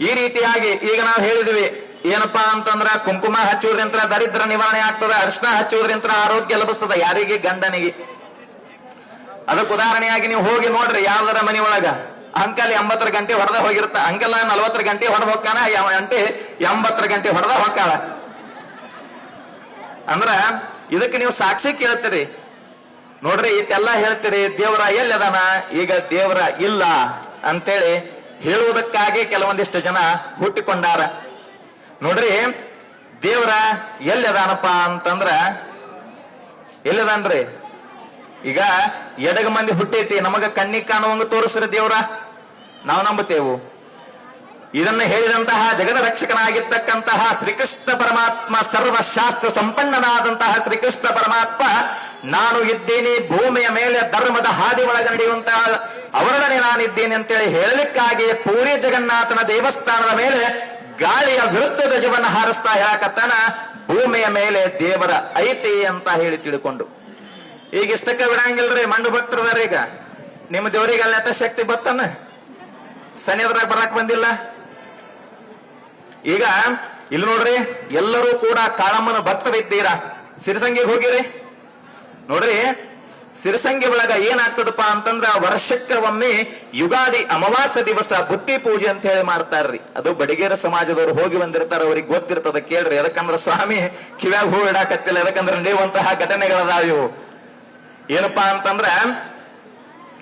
ಅದಕ್ಕಾಗಿ ಈಗ ನಾವು ಹೇಳಿದ್ವಿ, ಏನಪ್ಪಾ ಅಂತಂದ್ರ ಕುಂಕುಮ ಹಚ್ಚುವುದ್ರಿಂತ ದರಿದ್ರ ನಿವಾರಣೆ ಆಗ್ತದ ಅರ್ಶನ ಹಚ್ಚುವುದ್ರಿಂತ ಆರೋಗ್ಯ ಲಭಿಸ್ತದ, ಯಾರಿಗೆ ಗಂಡನಿಗೆ? ಅದಕ್ಕೆ ಉದಾಹರಣೆಯಾಗಿ ನೀವು ಹೋಗಿ ನೋಡ್ರಿ, ಯಾವ್ದರ ಮನಿ ಒಳಗ ಅಂಕಲ್ ಎಂಬತ್ತರ ಗಂಟೆ ಹೊಡೆದ ಹೋಗಿರ್ತ, ಅಂಕಲ್ ನಲವತ್ತರ ಗಂಟೆ ಹೊಡೆದ ಹೋಗ್ತಾನ ಗಂಟೆ ಎಂಬತ್ತರ ಗಂಟೆ ಹೊಡೆದ ಹೋಗ್ತಾಳ. ಅಂದ್ರ ಇದಕ್ಕೆ ನೀವು ಸಾಕ್ಷಿ ಕೇಳ್ತೀರಿ. ನೋಡ್ರಿ, ಇಟ್ಟೆಲ್ಲ ಹೇಳ್ತೀರಿ, ದೇವ್ರ ಎಲ್ಲಿ ಅದಾನ? ಈಗ ದೇವ್ರ ಇಲ್ಲ ಅಂತೇಳಿ ಹೇಳುವುದಕ್ಕಾಗಿ ಕೆಲವೊಂದಿಷ್ಟು ಜನ ಹುಟ್ಟಿಕೊಂಡಾರ. ನೋಡ್ರಿ, ದೇವರ ಎಲ್ಲಿದಾನಪ್ಪ ಅಂತಂದ್ರ ಎಲ್ಲಿದಾನ್ರಿ ಈಗ ಎಡಗ ಮಂದಿ ಹುಟ್ಟೈತಿ, ನಮಗ ಕಣ್ಣಿಗೆ ಕಾಣುವಂಗ ತೋರಿಸ್ರಿ ದೇವ್ರ. ನಾವು ನಂಬುತ್ತೇವು. ಇದನ್ನು ಹೇಳಿದಂತಹ ಜಗದ ರಕ್ಷಕನಾಗಿರ್ತಕ್ಕಂತಹ ಶ್ರೀಕೃಷ್ಣ ಪರಮಾತ್ಮ ಸರ್ವಶಾಸ್ತ್ರ ಸಂಪನ್ನನಾದಂತಹ ಶ್ರೀಕೃಷ್ಣ ಪರಮಾತ್ಮ, ನಾನು ಇದ್ದೀನಿ ಭೂಮಿಯ ಮೇಲೆ ಧರ್ಮದ ಹಾದಿ ಒಳಗೆ ನಡೆಯುವಂತಹ ಅವರೊಡನೆ ನಾನಿದ್ದೇನೆ ಅಂತೇಳಿ ಹೇಳಲಿಕ್ಕಾಗಿ ಪೂರಿ ಜಗನ್ನಾಥನ ದೇವಸ್ಥಾನದ ಮೇಲೆ ಗಾಳಿಯ ವಿರುದ್ಧ ಧ್ವಜವನ್ನು ಹಾರಿಸ್ತಾ ಹೇಳಕತ್ತಾನ ಭೂಮಿಯ ಮೇಲೆ ದೇವರ ಐತಿ ಅಂತ ಹೇಳಿ ತಿಳ್ಕೊಂಡು. ಈಗ ಇಷ್ಟಕ್ಕೆ ಬಿಡಂಗಿಲ್ರಿ ಮಂಡು ಭಕ್ತರದಾರ ಈಗ. ನಿಮ್ಮ ದೇವರಿಗೆ ಅಲ್ಲಿ ಶಕ್ತಿ ಬತ್ತನ? ಸನಿಹದ್ರಾಗ ಬರಾಕ್ ಬಂದಿಲ್ಲ? ಈಗ ಇಲ್ಲಿ ನೋಡ್ರಿ, ಎಲ್ಲರೂ ಕೂಡ ಕಾಳಮ್ಮನ ಭಕ್ತರಿದ್ದೀರಾ? ಸಿರಿಸಂಗಿಗೆ ಹೋಗಿರಿ. ನೋಡ್ರಿ ಸಿರಿಸಂಗಿ ಒಳಗ ಏನಾಗ್ತದಪ್ಪ ಅಂತಂದ್ರ ವರ್ಷಕ್ಕೆ ಒಮ್ಮೆ ಯುಗಾದಿ ಅಮಾವಾಸ್ಯ ದಿವಸ ಬುತ್ತಿ ಪೂಜೆ ಅಂತ ಹೇಳಿ ಮಾಡ್ತಾರ್ರಿ. ಅದು ಬಡಿಗೇರ ಸಮಾಜದವರು ಹೋಗಿ ಬಂದಿರ್ತಾರ, ಅವ್ರಿಗೆ ಗೊತ್ತಿರ್ತದ, ಕೇಳ್ರಿ. ಯಾಕಂದ್ರ ಸ್ವಾಮಿ, ಕಿವ್ಯಾಗ ಹೂ ಇಡಾಕತ್ತಿಲ್ಲ, ಯಾಕಂದ್ರ ನಡೆಯುವಂತಹ ಘಟನೆಗಳದಾವ ಇವು. ಏನಪ್ಪಾ ಅಂತಂದ್ರ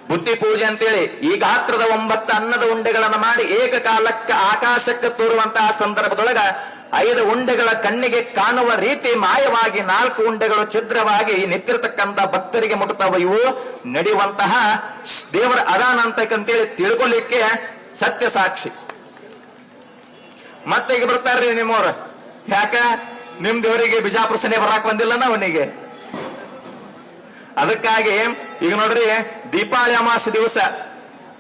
ಬುದ್ಧಿ ಪೂಜೆ ಅಂತೇಳಿ ಈ ಗಾತ್ರದ ಒಂಬತ್ತು ಅನ್ನದ ಉಂಡೆಗಳನ್ನು ಮಾಡಿ ಏಕಕಾಲಕ್ಕೆ ಆಕಾಶಕ್ಕೆ ತೋರುವಂತಹ ಸಂದರ್ಭದೊಳಗ ಐದು ಉಂಡೆಗಳ ಕಣ್ಣಿಗೆ ಕಾಣುವ ರೀತಿ ಮಾಯವಾಗಿ ನಾಲ್ಕು ಉಂಡೆಗಳು ಛಿದ್ರವಾಗಿ ನಿಂತಿರತಕ್ಕಂತ ಭಕ್ತರಿಗೆ ಮುಟ್ಟುತ್ತವ ಇವು. ನಡೆಯುವಂತಹ ದೇವರ ಅದಾನ ಅಂತಕ್ಕಂತೇಳಿ ತಿಳ್ಕೊಳ್ಳಿಕ್ಕೆ ಸತ್ಯ ಸಾಕ್ಷಿ. ಮತ್ತೆ ಈಗ ಬರ್ತಾರ್ರಿ ನಿಮ್ಮವ್ರ. ಯಾಕ? ನಿಮ್ ದೇವರಿಗೆ ಬಿಜಾಪುರ ಸನೆ ಬರಾಕ್ ಬಂದಿಲ್ಲ ಅವನಿಗೆ. ಅದಕ್ಕಾಗಿ ಈಗ ನೋಡ್ರಿ, ದೀಪಾವಳಿ ಅಮಾಸ ದಿವಸ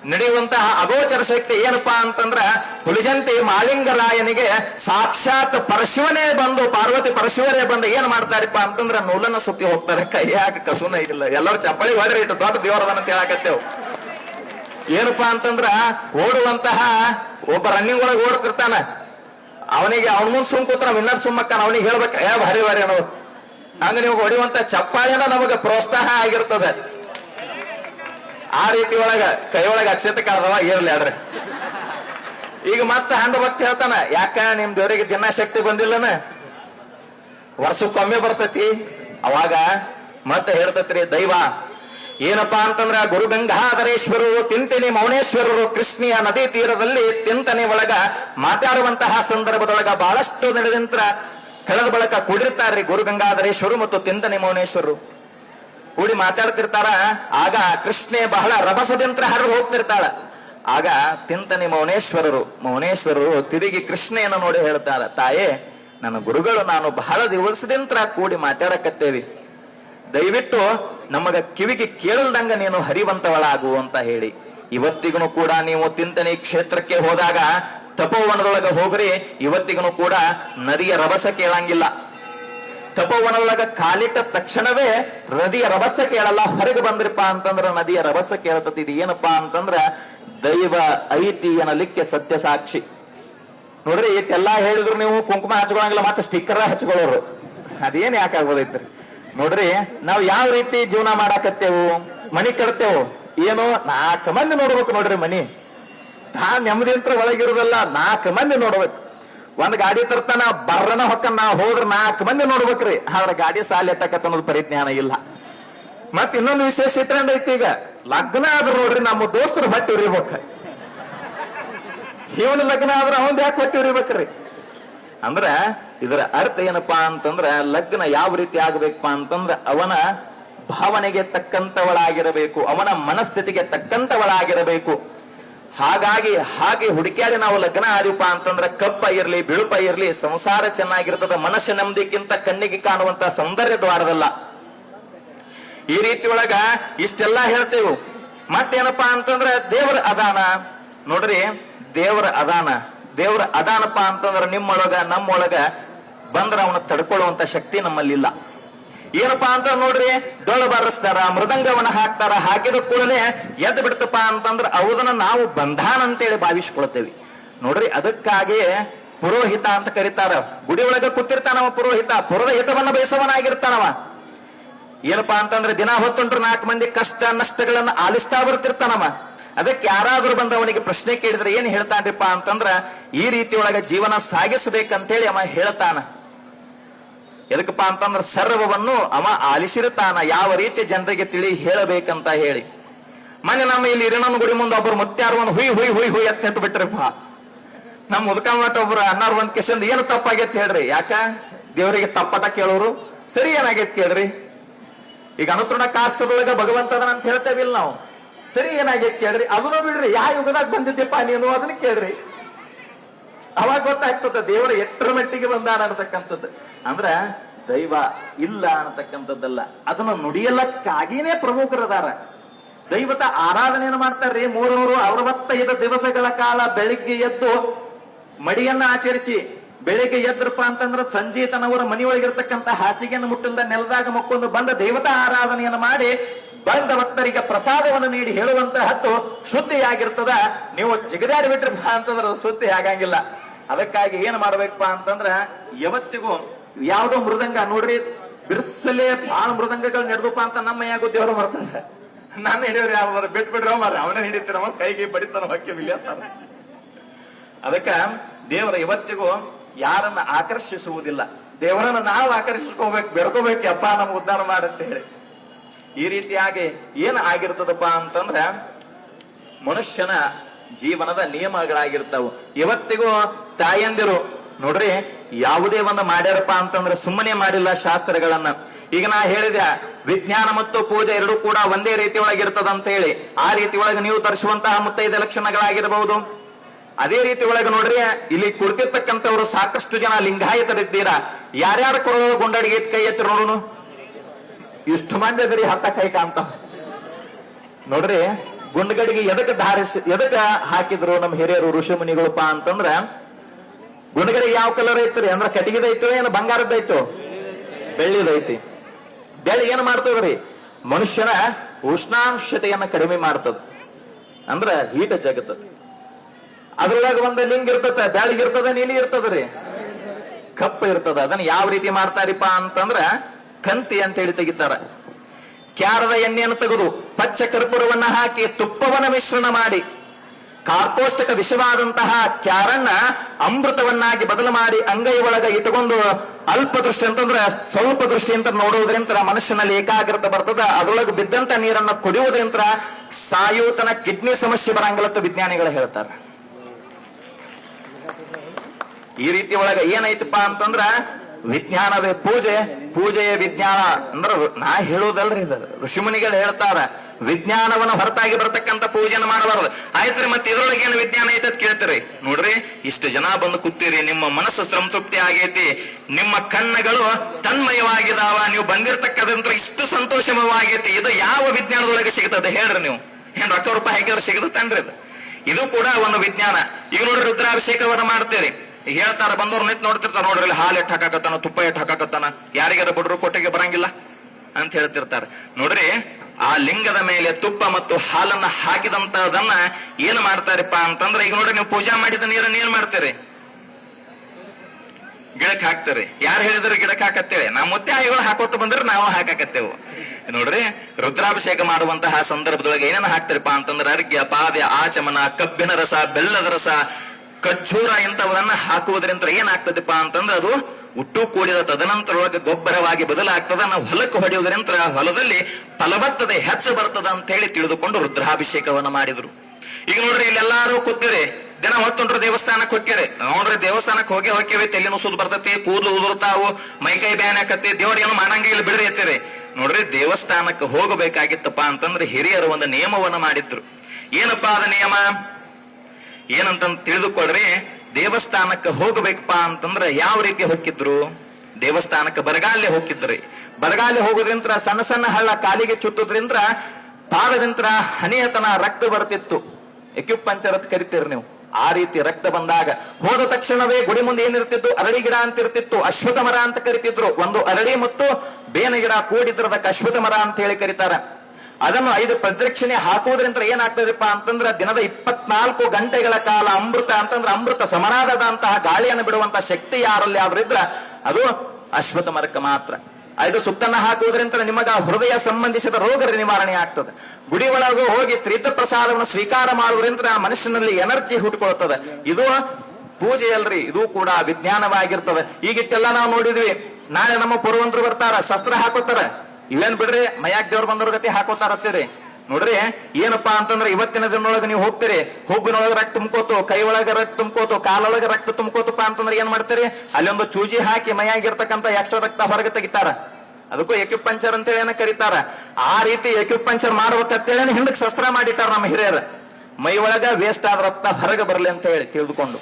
ನಡೆಯುವಂತಹ ಅಗೋಚರ ಶಕ್ತಿ ಏನಪ್ಪಾ ಅಂತಂದ್ರ ಹುಲಿಜಂತಿ ಮಾಲಿಂಗರಾಯನಿಗೆ ಸಾಕ್ಷಾತ್ ಪರಶಿವನೇ ಬಂದು, ಪಾರ್ವತಿ ಪರಶಿವರೇ ಬಂದು ಏನ್ ಮಾಡ್ತಾರಪ್ಪ ಅಂತಂದ್ರ ನೂಲನ್ನ ಸುತ್ತಿ ಹೋಗ್ತಾರೆ. ಕೈಯಾಗ ಕಸುನ ಇಲ್ಲ ಎಲ್ಲರೂ ಚಪ್ಪಳಿ ಹೊಡ್ರಿ, ಇಟ್ಟು ದೊಡ್ಡ ದೇವರದನ್ನ ಅಂತ ಹೇಳಕತ್ತೇವ್. ಏನಪ್ಪಾ ಅಂತಂದ್ರ ಓಡುವಂತಹ ಒಬ್ಬ ರನ್ನಿಂಗ್ ಒಳಗೆ ಓಡ್ತಿರ್ತಾನ. ಅವನಿಗೆ ಅವನ ಮುಂದೆ ಸುಮ್ ಕೂತ್ರ ಇನ್ನರ್ ಸುಮ್ಮಕ್ಕ ಅವನಿಗೆ ಹೇಳ್ಬೇಕ, ಏ, ಭಾರಿ ಭಾರಿ ಅನ್ನೋ ಹಂಗ ನೀವು ಹೊಡಿಯುವಂತ ಚಪ್ಪಾಳೆನ ನಮಗೆ ಪ್ರೋತ್ಸಾಹ ಆಗಿರ್ತದೆ. ಆ ರೀತಿ ಒಳಗ, ಕೈ ಒಳಗ ಅಕ್ಷತೆ ಕಾಲದವಾಗ ಇರ್ಲಿ ಅಡ್ರಿ ಈಗ ಮತ್ತೆ ಹಂದ ಭಕ್ತಿ ಹೇಳ್ತಾನ, ಯಾಕ ನಿಮ್ ದೇವರಿಗೆ ದಿನ ಶಕ್ತಿ ಬಂದಿಲ್ಲನ? ವರ್ಷಕ್ಕೊಮ್ಮೆ ಬರ್ತತಿ, ಅವಾಗ ಮತ್ತೆ ಹೇಳ್ತತ್ರಿ, ದೈವ, ಏನಪ್ಪಾ ಅಂತಂದ್ರ ಗುರು ಗಂಗಾಧರೇಶ್ವರರು, ತಿಂತಿನಿ ಮೌನೇಶ್ವರರು, ಕೃಷ್ಣಿಯ ನದಿ ತೀರದಲ್ಲಿ ತಿಂತನೆ ಒಳಗ ಮಾತಾಡುವಂತಹ ಸಂದರ್ಭದೊಳಗ ಬಹಳಷ್ಟು ನಡೆದಂತ್ರ ಕಳೆದ ಬಳಕ ಕೂಡಿರ್ತಾರ್ರಿ ಗುರು ಗಂಗಾಧರೇಶ್ವರು ಮತ್ತು ತಿಂದನೆ ಮೌನೇಶ್ವರರು ಕೂಡಿ ಮಾತಾಡ್ತಿರ್ತಾರ, ಆಗ ಕೃಷ್ಣೆ ಬಹಳ ರಭಸದಿಂತ್ರ ಹರಿದು ಹೋಗ್ತಿರ್ತಾಳ. ಆಗ ತಿಂತನೆ ಮೌನೇಶ್ವರರು ಮೌನೇಶ್ವರರು ತಿರುಗಿ ಕೃಷ್ಣೆಯನ್ನು ನೋಡಿ ಹೇಳ್ತಾರ, ತಾಯೇ, ನನ್ನ ಗುರುಗಳು ನಾನು ಬಹಳ ದಿವಸದಿಂತ್ರ ಕೂಡಿ ಮಾತಾಡಕತ್ತೇವಿ. ದಯವಿಟ್ಟು ನಮಗ ಕಿವಿಗೆ ಕೇಳಲ್ದಂಗ ನೀನು ಹರಿವಂತವಳಾಗುವಂತ ಹೇಳಿ. ಇವತ್ತಿಗೂ ಕೂಡ ನೀವು ತಿಂತನೆ ಕ್ಷೇತ್ರಕ್ಕೆ ಹೋದಾಗ ತಪೋವನದೊಳಗ ಹೋಗ್ರಿ ಇವತ್ತಿಗೂ ಕೂಡ ನದಿಯ ರಭಸ ಕೇಳಂಗಿಲ್ಲ. ತಪೋವನದೊಳಗ ಕಾಲಿಟ್ಟ ತಕ್ಷಣವೇ ನದಿಯ ರಭಸ ಕೇಳಲ್ಲ, ಹೊರಗೆ ಬಂದ್ರಪ್ಪ ಅಂತಂದ್ರ ನದಿಯ ರಭಸ ಕೇಳ್ತತಿ ಇದು ಏನಪ್ಪಾ ಅಂತಂದ್ರ ದೈವ ಐತಿ ಅನ್ನಲಿಕ್ಕೆ ಸತ್ಯ ಸಾಕ್ಷಿ. ನೋಡ್ರಿ ಇಟ್ಟೆಲ್ಲಾ ಹೇಳಿದ್ರು ನೀವು ಕುಂಕುಮ ಹಚ್ಕೊಳಂಗಿಲ್ಲ, ಮತ್ತೆ ಸ್ಟಿಕ್ಕರ್ ಹಚ್ಕೊಳ್ಳೋರು. ಅದೇನ್ ಯಾಕಾಗ್ಬೋದೈತ್ರಿ ನೋಡ್ರಿ, ನಾವು ಯಾವ ರೀತಿ ಜೀವನ ಮಾಡಾಕತ್ತೇವು? ಮನಿ ಕಟ್ತೇವು? ಏನು ನಾಲ್ಕು ಮಂದಿ ನೋಡ್ಬೇಕು ನೋಡ್ರಿ ಮನಿ. ನಾ ನೆಮ್ಮದಿ ಅಂತ ಒಳಗಿರೋದಲ್ಲ ನಾಲ್ಕು ಮಂದಿ ನೋಡ್ಬೇಕು. ಒಂದ್ ಗಾಡಿ ತರ್ತಾನ, ಬರ್ರನ ಹೊಕ್ಕ ನಾ ಹೋದ್ರ ನಾಲ್ಕು ಮಂದಿ ನೋಡ್ಬೇಕ್ರಿ. ಆದ್ರೆ ಗಾಡಿ ಸಾಲ ಎಟ್ಟಕತ್ತ ಅನ್ನೋದು ಪರಿಜ್ಞಾನ ಇಲ್ಲ. ಮತ್ ಇನ್ನೊಂದು ವಿಶೇಷ ಇಟ್ಕೊಂಡ್ ಐತಿ ಈಗ, ಲಗ್ನ ಆದ್ರ ನೋಡ್ರಿ ನಮ್ಮ ದೋಸ್ತರು ಹೊಟ್ಟಿ ಉರಿಬೇಕ. ಇವನ ಲಗ್ನ ಆದ್ರ ಅವಂದ್ ಯಾಕೆ ಹೊಟ್ಟಿ ಉರಿಬೇಕ್ರಿ? ಅಂದ್ರ ಇದರ ಅರ್ಥ ಏನಪ್ಪಾ ಅಂತಂದ್ರ, ಲಗ್ನ ಯಾವ ರೀತಿ ಆಗ್ಬೇಕಪ್ಪ ಅಂತಂದ್ರ, ಅವನ ಭಾವನೆಗೆ ತಕ್ಕಂತವಳಾಗಿರಬೇಕು, ಅವನ ಮನಸ್ಥಿತಿಗೆ ತಕ್ಕಂತವಳಾಗಿರಬೇಕು. ಹಾಗಾಗಿ ಹಾಗೆ ಹುಡುಕ್ಯಾಡಿ ನಾವು ಲಗ್ನ ಆದಿಪ್ಪ ಅಂತಂದ್ರ ಕಪ್ಪ ಇರ್ಲಿ, ಬಿಳುಪ ಇರ್ಲಿ, ಸಂಸಾರ ಚೆನ್ನಾಗಿರ್ತದ, ಮನಸ್ಸು ನೆಮ್ಮದಿಕ್ಕಿಂತ ಕಣ್ಣಿಗೆ ಕಾಣುವಂತ ಸೌಂದರ್ಯ ದ್ವಾರದಲ್ಲ. ಈ ರೀತಿ ಒಳಗ ಇಷ್ಟೆಲ್ಲಾ ಹೇಳ್ತೇವು. ಮತ್ತೇನಪ್ಪಾ ಅಂತಂದ್ರ ದೇವರ ಅದಾನ. ನೋಡ್ರಿ, ದೇವರ ಅದಾನ. ದೇವರ ಅದಾನಪ್ಪ ಅಂತಂದ್ರ ನಿಮ್ಮೊಳಗ, ನಮ್ಮೊಳಗ ಬಂದ್ರ ಅವನ ತಡ್ಕೊಳ್ಳುವಂತ ಶಕ್ತಿ ನಮ್ಮಲ್ಲಿಲ್ಲ. ಏನಪ್ಪಾ ಅಂತ ನೋಡ್ರಿ ಡೊಳ್ಳು ಬಾರಿಸ್ತಾರ, ಮೃದಂಗವನ್ನ ಹಾಕ್ತಾರ, ಹಾಕಿದ ಕೂಡಲೇ ಎದ್ದು ಬಿಡ್ತಪ್ಪ ಅಂತಂದ್ರ ಅವದನ್ನ ನಾವು ಬಂಧಾನ ಅಂತೇಳಿ ಭಾವಿಸ್ಕೊಳ್ತೇವಿ. ನೋಡ್ರಿ, ಅದಕ್ಕಾಗಿ ಪುರೋಹಿತ ಅಂತ ಕರೀತಾರ. ಗುಡಿ ಒಳಗ ಕೂತಿರ್ತಾನವ ಪುರೋಹಿತ, ಪುರೋಹಿತವನ್ನ ಬಯಸವನಾಗಿರ್ತಾನವ. ಏನಪ್ಪಾ ಅಂತಂದ್ರೆ ದಿನ ಹೊತ್ತುಂಟ್ರು ನಾಲ್ಕು ಮಂದಿ ಕಷ್ಟ, ನಷ್ಟಗಳನ್ನ ಆಲಿಸ್ತಾ ಬರ್ತಿರ್ತಾನವ. ಅದಕ್ಕೆ ಯಾರಾದ್ರೂ ಬಂದು ಅವನಿಗೆ ಪ್ರಶ್ನೆ ಕೇಳಿದ್ರೆ ಏನ್ ಹೇಳ್ತಾನ್ರಿಪ್ಪ ಅಂತಂದ್ರ, ಈ ರೀತಿ ಒಳಗ ಜೀವನ ಸಾಗಿಸಬೇಕಂತೇಳಿ ಅವ ಹೇಳ್ತಾನ. ಎದಕ್ಕಪ್ಪ ಅಂತಂದ್ರೆ ಸರ್ವವನ್ನು ಅವ ಆಲಿಸಿರುತ್ತಾನ. ಯಾವ ರೀತಿ ಜನರಿಗೆ ತಿಳಿ ಹೇಳಬೇಕಂತ ಹೇಳಿ. ಮೊನ್ನೆ ನಮ್ಮ ಇಲ್ಲಿ ಇರಣನ ಗುಡಿ ಮುಂದೆ ಒಬ್ಬರು ಮುತ್ಯಾರವನ್ನು ಹುಯ್ ಹುಯ್ ಹುಯ್ ಹುಯ್ ಅಂತ ಎತ್ತು ಬಿಟ್ರಪ್ಪ ನಮ್ಮ ಮುದುಕ ಮಠ ಒಬ್ರು ಅನ್ನಾರ್ ಒಂದ್ ಕೆಸಂದ್ ಏನು ತಪ್ಪಾಗೈತೆ ಹೇಳ್ರಿ. ಯಾಕ? ದೇವರಿಗೆ ತಪ್ಪಟ ಕೇಳೋರು. ಸರಿ ಏನಾಗೈತೆ ಕೇಳ್ರಿ. ಈಗ ಅನುತೃಣ ಕಾಷ್ಟದೊಳಗ ಭಗವಂತನ ಅಂತ ಹೇಳ್ತೇವಿಲ್ಲ ನಾವು. ಸರಿ ಏನಾಗೈತೆ ಕೇಳ್ರಿ. ಅದನ್ನು ಬಿಡ್ರಿ. ಯಾವ ಯುಗದಾಗ ಬಂದಿದ್ದೆಪ್ಪ ನೀನು? ಅದನ್ನ ಕೇಳ್ರಿ. ಅವಾಗ ಗೊತ್ತಾಗ್ತದೆ ದೇವರು ಎಷ್ಟರ ಮಟ್ಟಿಗೆ ಬಂದಾನ ಅನ್ನತಕ್ಕಂಥದ್ದು. ಅಂದ್ರ ದೈವ ಇಲ್ಲ ಅನ್ನತಕ್ಕಂಥದ್ದಲ್ಲ. ಅದನ್ನ ನುಡಿಯಲಕ್ಕಾಗಿನೇ ಪ್ರಮುಖರದಾರ ದೈವತ ಆರಾಧನೆಯನ್ನು ಮಾಡ್ತಾರ್ರಿ ಮೂರ್ನೂರು ಅರವತ್ತೈದು ದಿವಸಗಳ ಕಾಲ ಬೆಳಿಗ್ಗೆ ಎದ್ದು ಮಡಿಯನ್ನ ಆಚರಿಸಿ, ಬೆಳಿಗ್ಗೆ ಎದ್ರಪ್ಪ ಅಂತಂದ್ರ ಸಂಜೀತನವರ ಮನೆಯೊಳಗಿರ್ತಕ್ಕಂಥ ಹಾಸಿಗೆಯನ್ನು ಮುಟ್ಟಿಂದ ನೆಲದಾಗ ಮಕ್ಕೊಂದು ಬಂದ ದೇವತಾ ಆರಾಧನೆಯನ್ನು ಮಾಡಿ ಬಂದ ಭಕ್ತರಿಗೆ ಪ್ರಸಾದವನ್ನು ನೀಡಿ ಹೇಳುವಂತಹದ್ದು ಶುದ್ಧಿಯಾಗಿರ್ತದ. ನೀವು ಜಿಗದಾಡಿ ಬಿಟ್ರಪ್ಪ ಅಂತಂದ್ರೆ ಶುದ್ಧಿ ಆಗಂಗಿಲ್ಲ. ಅದಕ್ಕಾಗಿ ಏನ್ ಮಾಡ್ಬೇಕಪ್ಪ ಅಂತಂದ್ರ ಯಾವತ್ತಿಗೂ ಯಾವ್ದೋ ಮೃದಂಗ ನೋಡ್ರಿ, ಬಿರ್ಸಲೆ ಬಾಳ ಮೃದಂಗಗಳು ನಡೆದಪ್ಪ ಅಂತ ನಮ್ಮ ಯಾಕೋ ದೇವರು ಮಾಡ್ತಾರೆ. ನಾನು ಹಿಡಿಯೋರು ಯಾರು ಬಿಟ್ ಬಿಡ್ರಿ ಮಾರ ಅವನೇ ಹಿಡಿತೀರ ಕೈಗೆ ಬಡಿತಾನ ಹೊಕ್ಕೆ ಅಂತಾರ ಅದಕ್ಕ ದೇವರ ಇವತ್ತಿಗೂ ಯಾರನ್ನ ಆಕರ್ಷಿಸುವುದಿಲ್ಲ. ದೇವರನ್ನ ನಾವು ಆಕರ್ಷಿಸ್ಕೋಬೇಕು, ಬೆಳ್ಕೋಬೇಕು ಅಪ್ಪ ನಮ್ಗೆ ಉದ್ಧಾರ ಮಾಡಂತ ಹೇಳಿ. ಈ ರೀತಿಯಾಗಿ ಏನ್ ಆಗಿರ್ತದಪ್ಪ ಅಂತಂದ್ರ ಮನುಷ್ಯನ ಜೀವನದ ನಿಯಮಗಳಾಗಿರ್ತಾವ. ಇವತ್ತಿಗೂ ತಾಯಂದಿರು ನೋಡ್ರಿ, ಯಾವುದೇ ಒಂದು ಮಾಡ್ಯಾರಪ್ಪ ಅಂತಂದ್ರೆ ಸುಮ್ಮನೆ ಮಾಡಿಲ್ಲ ಶಾಸ್ತ್ರಗಳನ್ನ. ಈಗ ನಾ ಹೇಳಿದೆ, ವಿಜ್ಞಾನ ಮತ್ತು ಪೂಜೆ ಎರಡೂ ಕೂಡ ಒಂದೇ ರೀತಿ ಒಳಗಿರ್ತದ ಅಂತ ಹೇಳಿ. ಆ ರೀತಿ ಒಳಗೆ ನೀವು ತರಿಸುವಂತಹ ಮುತ್ತೈದು ಲಕ್ಷಣಗಳಾಗಿರಬಹುದು ಅದೇ ರೀತಿ ಒಳಗೆ ನೋಡ್ರಿ, ಇಲ್ಲಿ ಕುಳಿತಿರ್ತಕ್ಕಂಥವ್ರು ಸಾಕಷ್ಟು ಜನ ಲಿಂಗಾಯತರಿದ್ದೀರಾ. ಯಾರ್ಯಾರು ಕೊರಳು ಗುಂಡಡಿಗೆ ಕೈ ಎತ್ತಿ ನೋಡುನು? ಇಷ್ಟು ಮಂದಿ ಅದರಿ ಹತ್ತ ಕೈ ಕಾಂತ ನೋಡ್ರಿ, ಗುಂಡಗಡಿಗೆ ಎದಕ್ಕೆ ಧಾರಿಸಿ ಎದಕ್ಕೆ ಹಾಕಿದ್ರು ನಮ್ಮ ಹಿರಿಯರು, ಋಷಿ ಮುನಿಗಳಪ್ಪ ಅಂತಂದ್ರ ಗುಂಡ್ಗಡಿಗೆ ಯಾವ ಕಲರ್ ಐತ್ರಿ? ಅಂದ್ರ ಕಟ್ಟಿಗೆದೈತು ಏನು ಬಂಗಾರದ್ದೈತು? ಬೆಳ್ಳಿದೈತಿ. ಬೆಳ್ಳಿ ಏನ್ ಮಾಡ್ತದ್ರಿ? ಮನುಷ್ಯನ ಉಷ್ಣಾಂಶತೆಯನ್ನ ಕಡಿಮೆ ಮಾಡ್ತದ. ಅಂದ್ರ ಹೀಟ್ ಜಗತ್ತದ. ಅದ್ರೊಳಗ ಒಂದು ಲಿಂಗ್ ಇರ್ತದ ಬೆಳಗ್ಗೆ ಇರ್ತದ, ನೀಲಿ ಇರ್ತದ್ರಿ. ಕಪ್ಪ ಇರ್ತದ. ಅದನ್ನ ಯಾವ ರೀತಿ ಮಾಡ್ತಾರಿಪ್ಪ ಅಂತಂದ್ರ ಕಂತಿ ಅಂತ ಹೇಳಿ ತೆಗಿತಾರ. ಕ್ಯಾರದ ಎಣ್ಣೆಯನ್ನು ತೆಗೆದು ಪಚ್ಚ ಕರ್ಪೂರವನ್ನ ಹಾಕಿ ತುಪ್ಪವನ್ನ ಮಿಶ್ರಣ ಮಾಡಿ ಕಾರ್ಕೋಷ್ಟಕ ವಿಷವಾದಂತಹ ಕ್ಯಾರನ್ನ ಅಮೃತವನ್ನಾಗಿ ಬದಲು ಮಾಡಿ ಅಂಗೈ ಒಳಗ ಇಟ್ಟುಕೊಂಡು ಅಲ್ಪ ದೃಷ್ಟಿ ಅಂತಂದ್ರೆ ಸ್ವಲ್ಪ ದೃಷ್ಟಿ ಅಂತ ನೋಡುವುದರಿಂದ ಮನುಷ್ಯನಲ್ಲಿ ಏಕಾಗ್ರತೆ ಬರ್ತದ. ಅದರೊಳಗೆ ಬಿದ್ದಂತ ನೀರನ್ನು ಕುಡಿಯುವುದರಿಂದ ಸಾಯೂತನ ಕಿಡ್ನಿ ಸಮಸ್ಯೆ ಬರಂಗಿಲ್ಲ ವಿಜ್ಞಾನಿಗಳು ಹೇಳ್ತಾರೆ. ಈ ರೀತಿ ಒಳಗ ಏನೈತಪ್ಪ ಅಂತಂದ್ರ ವಿಜ್ಞಾನವೇ ಪೂಜೆ, ಪೂಜೆಯ ವಿಜ್ಞಾನ ಅಂದ್ರ ನಾ ಹೇಳೋದಲ್ರಿ ಇದು. ಋಷಿಮುನಿಗಳು ಹೇಳ್ತಾರ, ವಿಜ್ಞಾನವನ್ನು ಹೊರತಾಗಿ ಬರತಕ್ಕಂತ ಪೂಜೆನ ಮಾಡಬಾರದು. ಆಯ್ತ್ರಿ ಮತ್ತೆ ಇದ್ರೊಳಗೆ ಏನು ವಿಜ್ಞಾನ ಐತೆ ಅಂತ ಕೇಳ್ತೀರಿ? ನೋಡ್ರಿ, ಇಷ್ಟು ಜನ ಬಂದು ಕೂತೀರಿ, ನಿಮ್ಮ ಮನಸ್ಸು ಸಂತೃಪ್ತಿ ಆಗೈತಿ, ನಿಮ್ಮ ಕಣ್ಣುಗಳು ತನ್ಮಯವಾಗಿದಾವ, ನೀವು ಬಂದಿರತಕ್ಕದಂತ್ರ ಇಷ್ಟು ಸಂತೋಷಮವಾಗೈತಿ ಇದು ಯಾವ ವಿಜ್ಞಾನದೊಳಗೆ ಸಿಗ್ತದೆ ಹೇಳ್ರಿ ನೀವು. ಏನ್ ರೊಕ್ಕ ರೂಪಾಯಿ ಹಾಕಿದ್ರೆ ಸಿಗದತ್ತನ್ರಿ ಇದು. ಇದು ಕೂಡ ಒಂದು ವಿಜ್ಞಾನ. ಈಗ ನೋಡ್ರಿ ರುದ್ರಾಭಿಷೇಕವನ್ನು ಮಾಡ್ತೀರಿ. ಹೇಳ್ತಾರ, ಬಂದವ್ರು ನಿಂತು ನೋಡ್ತಿರ್ತಾರ ನೋಡ್ರಿ ಹಾಲು ಎಟ್ ಹಾಕಾಕತ್ತಾನ, ತುಪ್ಪ ಎಟ್ ಹಾಕಾಕತ್ತಾನ ಯಾರಿಗಾರ ಬಡ್ರು ಕೊಟ್ಟಿಗೆ ಬರಂಗಿಲ್ಲ ಅಂತ ಹೇಳ್ತಿರ್ತಾರ. ನೋಡ್ರಿ, ಆ ಲಿಂಗದ ಮೇಲೆ ತುಪ್ಪ ಮತ್ತು ಹಾಲನ್ನ ಹಾಕಿದಂತದನ್ನ ಏನ್ ಮಾಡ್ತಾರಪ್ಪ ಅಂತಂದ್ರೆ, ಈಗ ನೋಡ್ರಿ ನೀವು ಪೂಜಾ ಮಾಡಿದ ನೀರನ್ನ ಏನ್ ಮಾಡ್ತೀರಿ? ಗಿಡಕ್ಕೆ ಹಾಕ್ತಾರೆ. ಯಾರು ಹೇಳಿದ್ರು ಗಿಡಕ್ಕೆ ಹಾಕತ್ತೇವೆ ನಾ ಮುತ್ತೆ ಇವಳು ಹಾಕೋತ ಬಂದ್ರೆ ನಾವು ಹಾಕಾಕತ್ತೇವು. ನೋಡ್ರಿ, ರುದ್ರಾಭಿಷೇಕ ಮಾಡುವಂತಹ ಸಂದರ್ಭದೊಳಗೆ ಏನೇನು ಹಾಕ್ತಾರಪ್ಪ ಅಂತಂದ್ರೆ, ಅರ್ಘ್ಯ, ಪಾದ್ಯ, ಆಚಮನ, ಕಬ್ಬಿನ ರಸ, ಬೆಲ್ಲದ ರಸ ಖರ್ಜೂರ ಇಂಥವನ್ನ ಹಾಕುವುದರಿಂದ ಏನಾಗ್ತದಪ್ಪ ಅಂತಂದ್ರೆ ಅದು ಹುಟ್ಟು ಕೂಡಿದ ತದನಂತರೊಳಗೆ ಗೊಬ್ಬರವಾಗಿ ಬದಲಾಗ್ತದ. ನಾವು ಹೊಲಕ್ಕೆ ಹೊಡೆಯುವುದರಿಂದ ಹೊಲದಲ್ಲಿ ಫಲವತ್ತತೆ ಹೆಚ್ಚು ಬರ್ತದ ಅಂತ ಹೇಳಿ ತಿಳಿದುಕೊಂಡು ರುದ್ರಾಭಿಷೇಕವನ್ನ ಮಾಡಿದ್ರು. ಈಗ ನೋಡ್ರಿ, ಇಲ್ಲೆಲ್ಲಾರು ಕೂತಿರಿ. ದಿನ ಹೊತ್ತುಂಡ್ರಿ ದೇವಸ್ಥಾನಕ್ಕೆ ಹೋಗ್ಯಾರೆ. ನೋಡ್ರಿ, ದೇವಸ್ಥಾನಕ್ಕೆ ಹೋಗಿ ಹೋಗ್ಯವಿ ತಲೆ ನುಸುದ್ ಬರ್ತತಿ, ಕೂದಲು ಉದುರ್ತಾವು ಮೈಕೈ ಬ್ಯಾನ್ ಆಕತಿ ದೇವ್ರ ಏನು ಮಾಡಂಗಿಲ್ಲ ಬಿಡ್ರಿ ನೋಡ್ರಿ, ದೇವಸ್ಥಾನಕ್ಕೆ ಹೋಗಬೇಕಾಗಿತ್ತಪ್ಪ ಅಂತಂದ್ರೆ ಹಿರಿಯರು ಒಂದು ನಿಯಮವನ್ನು ಮಾಡಿದ್ರು. ಏನಪ್ಪಾ ಅದ ನಿಯಮ? ಏನಂತ ತಿಳಿದುಕೊಳ್ರಿ ದೇವಸ್ಥಾನಕ್ಕೆ ಹೋಗಬೇಕಪ್ಪ ಅಂತಂದ್ರೆ ಯಾವ ರೀತಿ ಹೋಗಿದ್ರು? ದೇವಸ್ಥಾನಕ್ಕೆ ಬರಗಾಲೆ ಹೋಗಿದ್ರಿ. ಬರಗಾಲೆ ಹೋಗೋದ್ರಿಂದ ಸಣ್ಣ ಸಣ್ಣ ಹಳ್ಳ ಕಾಲಿಗೆ ಚುತ್ತೋದ್ರಿಂದ ಪಾದದಿಂದ ಹನಿಯತನ ರಕ್ತ ಬರ್ತಿತ್ತು. ಎಕ್ಯುಪಂಚರ್ ಅಂತ ಕರಿತೀರಿ ನೀವು. ಆ ರೀತಿ ರಕ್ತ ಬಂದಾಗ ಹೋದ ತಕ್ಷಣವೇ ಗುಡಿ ಮುಂದೆ ಏನಿರ್ತಿತ್ತು? ಅರಳಿ ಗಿಡ ಅಂತ ಇರ್ತಿತ್ತು ಅಶ್ವಥ ಮರ ಅಂತ ಕರಿತಿದ್ರು. ಒಂದು ಅರಳಿ ಮತ್ತು ಬೇನ ಗಿಡ ಕೂಡಿದ್ರದಕ್ಕೆ ಅಶ್ವಥ ಮರ ಅಂತ ಹೇಳಿ ಕರೀತಾರ. ಅದನ್ನು ಐದು ಪ್ರದಕ್ಷಿಣೆ ಹಾಕುವುದರಿಂದ ಏನಾಗ್ತದಪ್ಪ ಅಂತಂದ್ರೆ ದಿನದ ಇಪ್ಪತ್ನಾಲ್ಕು ಗಂಟೆಗಳ ಕಾಲ ಅಮೃತ ಅಂತಂದ್ರೆ ಅಮೃತ ಸಮನಾದದಂತಹ ಗಾಳಿಯನ್ನು ಬಿಡುವಂತ ಶಕ್ತಿ ಯಾರಲ್ಲಿ ಆದ್ರೂ ಇದ್ರ ಅದು ಅಶ್ವಥ ಮರಕ ಮಾತ್ರ. ಐದು ಸುತ್ತನ್ನ ಹಾಕುವುದರಿಂದ ನಿಮಗ ಹೃದಯ ಸಂಬಂಧಿಸಿದ ರೋಗ ನಿವಾರಣೆ ಆಗ್ತದೆ. ಗುಡಿ ಒಳಗೂ ಹೋಗಿ ತ್ರಿತ ಪ್ರಸಾದವನ್ನು ಸ್ವೀಕಾರ ಮಾಡುವುದರಿಂದ ಮನುಷ್ಯನಲ್ಲಿ ಎನರ್ಜಿ ಹುಟ್ಟುಕೊಳ್ತದೆ ಇದು ಪೂಜೆ ಅಲ್ರಿ, ಇದು ಕೂಡ ವಿಜ್ಞಾನವಾಗಿರ್ತದೆ. ಈಗಿಟ್ಟೆಲ್ಲ ನಾವು ನೋಡಿದ್ವಿ, ನಾಳೆ ನಮ್ಮ ಪುರವಂತರು ಬರ್ತಾರ, ಶಸ್ತ್ರ ಹಾಕೋತಾರ ಇವೇನ್ ಬಿಡ್ರಿ ಮಯಾಕ್ ದೇವ್ರ ಬಂದವ್ರ ಗತಿ ಹಾಕೋತಾರತ್ತೀರಿ ನೋಡ್ರಿ, ಏನಪ್ಪಾ ಅಂತಂದ್ರೆ ಇವತ್ತಿನ ದಿನದೊಳಗೆ ನೀವು ಹೋಗ್ತೀರಿ. ಹುಬ್ಬಿನೊಳಗೆ ರಕ್ತ ತುಂಬ್ಕೋತು, ಕೈ ಒಳಗೆ ರಕ್ತ ತುಂಬ್ಕೋತು ಕಾಲೊಳಗೆ ರಕ್ತ ತುಂಬ್ಕೋತಪ್ಪ ಅಂತಂದ್ರೆ ಏನ್ ಮಾಡ್ತೀರಿ? ಅಲ್ಲಿ ಒಂದು ಚೂಜಿ ಹಾಕಿ ಮೈಯಾಗಿರ್ತಕ್ಕಂಥ ಎಕ್ಸ್ಟ್ರಾ ರಕ್ತ ಹೊರಗೆ ತೆಗಿತಾರ. ಅದಕ್ಕೂ ಎಕ್ಯುಪಂಚರ್ ಅಂತೇಳಿ ಏನ ಕರೀತಾರ. ಆ ರೀತಿ ಎಕ್ಯುಪಂಚರ್ ಮಾಡ್ಬೇಕಂತೇಳಿ ಹಿಂದಕ್ಕೆ ಶಸ್ತ್ರ ಮಾಡಿಟ್ಟಾರ ನಮ್ಮ ಹಿರಿಯರು. ಮೈ ಒಳಗ ವೇಸ್ಟ್ ಆದ ರಕ್ತ ಹೊರಗೆ ಬರಲಿ ಅಂತ ಹೇಳಿ ತಿಳಿದುಕೊಂಡು.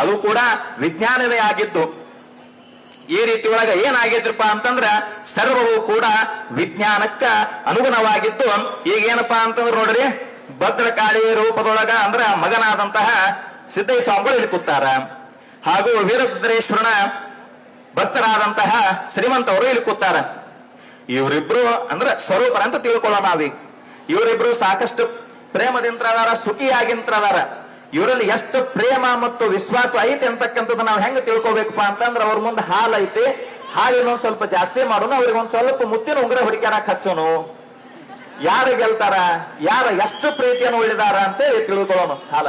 ಅದು ಕೂಡ ವಿಜ್ಞಾನವೇ ಆಗಿದ್ದು. ಈ ರೀತಿ ಒಳಗ ಏನಾಗೈತ್ರಿಪ್ಪ ಅಂತಂದ್ರ ಸರ್ವವು ಕೂಡ ವಿಜ್ಞಾನಕ್ಕ ಅನುಗುಣವಾಗಿತ್ತು. ಈಗ ಏನಪ್ಪಾ ಅಂತಂದ್ರ ನೋಡ್ರಿ, ಭದ್ರಕಾಳಿ ರೂಪದೊಳಗ ಅಂದ್ರ ಮಗನಾದಂತಹ ಸಿದ್ದೇಶ್ವಾಮಿಗಳು ಇಲ್ಲಿ ಕೂತಾರ. ಹಾಗೂ ವೀರಭದ್ರೇಶ್ವರನ ಭಕ್ತರಾದಂತಹ ಶ್ರೀಮಂತವರು ಇಲ್ಲಿ ಕೂತಾರ. ಇವರಿಬ್ರು ಅಂದ್ರ ಸ್ವರೂಪರ ಅಂತ ತಿಳ್ಕೊಳ್ಳೋಣ ನಾವೀಗ. ಇವರಿಬ್ರು ಸಾಕಷ್ಟು ಪ್ರೇಮದಿಂತ್ರ ಅದಾರ ಸುಖಿಯಾಗಿಂತ್ರ ಇವರಲ್ಲಿ ಎಷ್ಟು ಪ್ರೇಮ ಮತ್ತು ವಿಶ್ವಾಸ ಐತೆ ಅಂತಕ್ಕಂಥದ್ದು ನಾವು ಹೆಂಗೆ ತಿಳ್ಕೊಬೇಕಪ್ಪ ಅಂತಂದ್ರೆ ಅವ್ರ ಮುಂದೆ ಹಾಲ್ ಹಾಲಿನ ಹಾಲಿನೊಂದ್ ಸ್ವಲ್ಪ ಜಾಸ್ತಿ ಮಾಡೋಣ ಅವ್ರಿಗೆ ಒಂದ್ ಸ್ವಲ್ಪ ಮುತ್ತಿನ ಉಂಗುರ ಹೊಡಿಕ್ಯಾರಕ್ ಹಚ್ಚೋನು. ಯಾರು ಗೆಲ್ತಾರ, ಯಾರ ಎಷ್ಟು ಪ್ರೀತಿಯನ್ನು ಉಳಿದಾರ ಅಂತೇಳಿ ತಿಳ್ಕೊಳ್ಳೋಣ ಹಾಲ.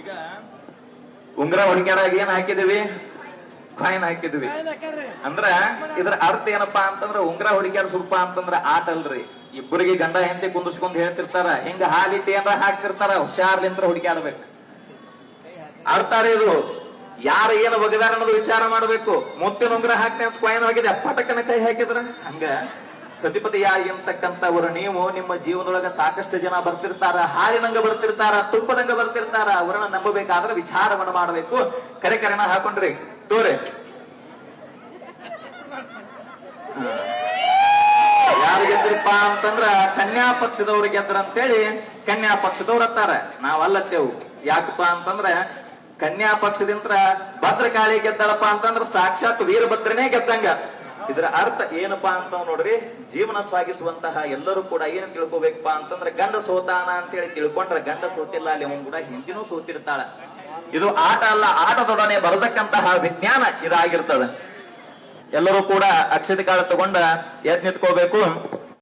ಈಗ ಉಂಗುರ ಹೊಡಿಕ್ಯಾರಾಗ ಏನ್ ಹಾಕಿದೀವಿ ಕಾಯಿನ್ ಹಾಕಿದ್ವಿ. ಅಂದ್ರ ಇದ್ರ ಅರ್ಥ ಏನಪ್ಪಾ ಅಂತಂದ್ರ ಉಂಗ್ರ ಹುಡುಗಿಯರ್ ಸ್ವಲ್ಪ ಅಂತಂದ್ರ ಆಟ ಅಲ್ರಿ. ಇಬ್ಬರಿಗೆ ಗಂಡ ಹೆಂಡತಿ ಕುಂದಿಸ್ಕೊಂಡ್ ಹೇಳ್ತಿರ್ತಾರ ಹಿಂಗ ಹಾಲಿಟ್ಟಿ ಏನಾರ ಹಾಕ್ತಿರ್ತಾರ ಹುಷಾರ್ಲಿಂತ್ರ ಹುಡುಕ್ಯಾಡ್ಬೇಕು. ಅರ್ಥ ಇದು. ಯಾರ ಏನು ಬಗೆದಾರ ಅನ್ನೋದು ವಿಚಾರ ಮಾಡಬೇಕು. ಮುತ್ತಿನ ಉಂಗ್ರ ಹಾಕ್ತೇನೆ ಅಂತ ಕಾಯಿನ್ ಹೋಗಿದೆ ಪಟಕನ ಕೈ ಹಾಕಿದ್ರ? ಹಂಗ. ಸತಿಪತಿಯಾಗಿ ಅಂತಕ್ಕಂಥವ್ರು ನೀವು ನಿಮ್ಮ ಜೀವನದೊಳಗ ಸಾಕಷ್ಟು ಜನ ಬರ್ತಿರ್ತಾರ ಹಾಲಿನಂಗ ಬರ್ತಿರ್ತಾರ ತುಪ್ಪದಂಗ ಬರ್ತಿರ್ತಾರ ಅವರನ್ನ ನಂಬಬೇಕಾದ್ರೆ ವಿಚಾರವನ್ನು ಮಾಡಬೇಕು. ಕರೆ ಕರೆನ ಹಾಕೊಂಡ್ರಿ. ತೋರೆ ಯಾರು ಗೆದ್ರಪ್ಪ ಅಂತಂದ್ರ ಕನ್ಯಾ ಪಕ್ಷದವ್ರು ಗೆದ್ರ ಅಂತೇಳಿ ಕನ್ಯಾ ಪಕ್ಷದವ್ರು ಅತ್ತಾರ ನಾವಲ್ಲತ್ತೇವು. ಯಾಕಪ್ಪ ಅಂತಂದ್ರ ಕನ್ಯಾ ಪಕ್ಷದಿಂದ ಭದ್ರಕಾಳಿ ಗೆದ್ದಳಪ್ಪ ಅಂತಂದ್ರ ಸಾಕ್ಷಾತ್ ವೀರಭದ್ರನೇ ಗೆದ್ದಂಗ. ಇದರ ಅರ್ಥ ಏನಪ್ಪಾ ಅಂತ ನೋಡ್ರಿ, ಜೀವನ ಸ್ವಾಗಿಸುವಂತಹ ಎಲ್ಲರೂ ಕೂಡ ಏನ್ ತಿಳ್ಕೊಬೇಕಪ್ಪ ಅಂತಂದ್ರ ಗಂಡ ಸೋತಾನ ಅಂತೇಳಿ ತಿಳ್ಕೊಂಡ್ರ ಗಂಡ ಸೋತಿಲ್ಲ ಅಲ್ಲಿ ಅವನ್ ಕೂಡ ಹಿಂದಿನೂ ಸೋತಿರ್ತಾಳ. ಇದು ಆಟ ಅಲ್ಲ ಆಟದೊಡನೆ ಬರತಕ್ಕಂತಹ ವಿಜ್ಞಾನ ಇದಾಗಿರ್ತದೆ. ಎಲ್ಲರೂ ಕೂಡ ಅಕ್ಷತೆ ಕಾಲ ತಗೊಂಡ ಎದ್ ನಿಂತ್ಕೋಬೇಕು